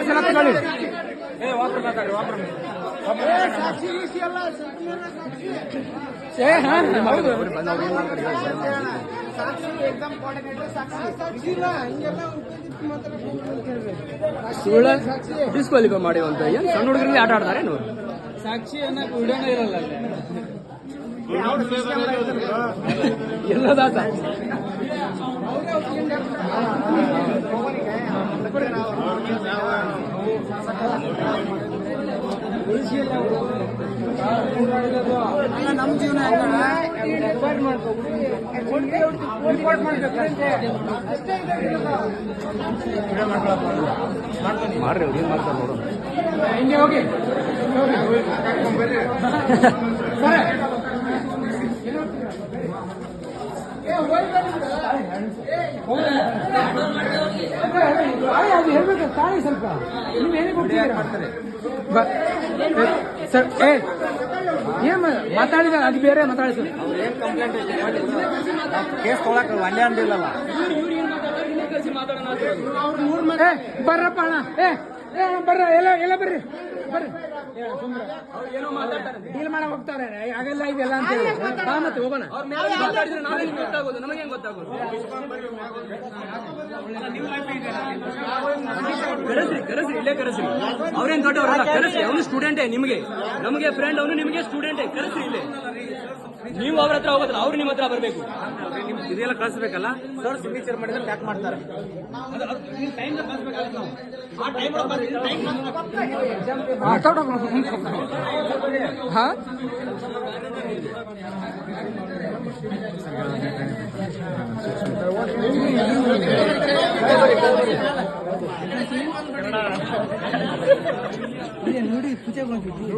ತಗೊಳ್ಳಿ ಸುಳ್ಳ ಡಿಸ್ಕ್ವಾಲಿಫೈ ಮಾಡಿವಂತ ಏನ್ ಸಣ್ಣ ಹುಡುಗರಲ್ಲಿ ಆಟ ಆಡ್ತಾರೆ ನೋಡಿ ಸಾಕ್ಷಿ ಅನ್ನಕ್ಕೆ ವಿಡಿಯೋನೇ ಇರಲ್ಲ ಅಲ್ಲಿ. ನಮ್ಮ ಜೀವನ ಮಾಡ್ರಿ ಅವ್ರು ಏನ್ ಮಾಡ್ತಾರೆ ನೋಡು. ಹಿಂಗೆ ಹೋಗಿ. ಅದು ಹೇಳ್ಬೇಕು ತಾಳಿ ಸ್ವಲ್ಪ. ನೀವು ಏನೇ ಬ- ಸರ್ ಏ ಏನ್ ಮಾತಾಡಿದ ಅದು ಬೇರೆ ಮಾತಾಡಿ ಸರ್. ಕೇಸ್ ತೊಗೊಳಕ್ ಒಂದೇ ಅಂದಿಲ್ಲಲ್ಲ ಏ ಬರ್ರಪ್ಪ ಅಣ್ಣ. ಏ ಏ ಬರ್ರ ಎಲ್ಲ ಎಲ್ಲ ಬರ್ರಿ. ಬರ್ರಿ. ಡೀಲ್ ಮಾಡ ಹೋಗ್ತಾರೆ. ಆಗಲ್ಲ ಇದೆಲ್ಲ ಅಂತ ಹೇಳಿ. ಬಾ ಮತ್ತೆ ಹೋಗೋಣ. ನಮಗೇನ್ ಗೊತ್ತಾಗೋದು? ಕರೆಸ್ರಿ ಕರೆಸ್ರಿ ಇಲ್ಲೇ ಕರೆಸ್ರಿ. ಅವ್ರೇನ್ ದೊಡ್ಡವರಲ್ಲ ಕರೆಸ್ರಿ ಅವನು ಸ್ಟೂಡೆಂಟೇ ನಿಮಗೆ. ನಮಗೆ ಫ್ರೆಂಡ್ ಅವನು ನಿಮಗೆ ಸ್ಟೂಡೆಂಟೇ ಕರೆಸ್ರಿ ಇಲ್ಲೇ. ನೀವು ಅವ್ರ ಹತ್ರ ಹೋಗೋದಿಲ್ಲ ಅವ್ರು ನಿಮ್ಮ ಹತ್ರ ಬರಬೇಕು. ಇದೆಲ್ಲ ಕಳಿಸ್ಬೇಕಲ್ಲ? ಸರ್ ಸಿಗ್ನೇಚರ್ ಮಾಡಿದ್ರೆ ಪ್ಯಾಕ್ ಮಾಡ್ತಾರೆ. ಹಾ? 우리 노래 부재건 주지.